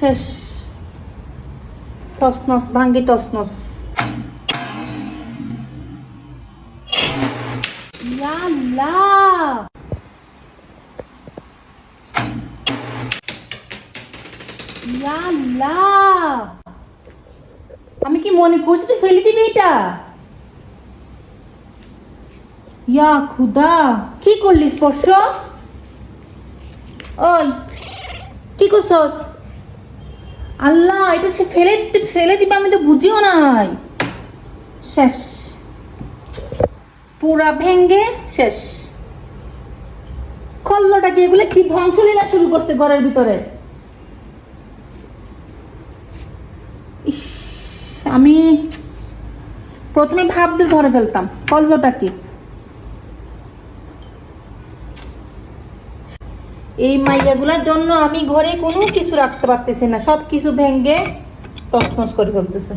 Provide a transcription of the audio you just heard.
শেষ তসনস ভাঙ্গি তসনস আমি কি মনে করছি তুই ফেলে দিবি এটা? ইয়া খুদা। কি করলি স্পর্শ? ওই, কি করছস? আল্লাহ, এটা সে ফেলে ফেলে দিবে, আমি তো বুঝিও নাই। শেষ। পুরা ভেঙ্গে শেষ। খল্লটা কি এগুলো কি ধ্বংসলীলা শুরু করছে ঘরের ভিতরে? ইস, আমি প্রথমে ভাবলে ধরে ফেলতাম। কল্লটা কি? এই মাইয়াগুলার জন্য আমি ঘরে কোনো কিছু রাখতে পারতেছি না সব কিছু ভেঙ্গে তছনছ করে ফেলতেছে।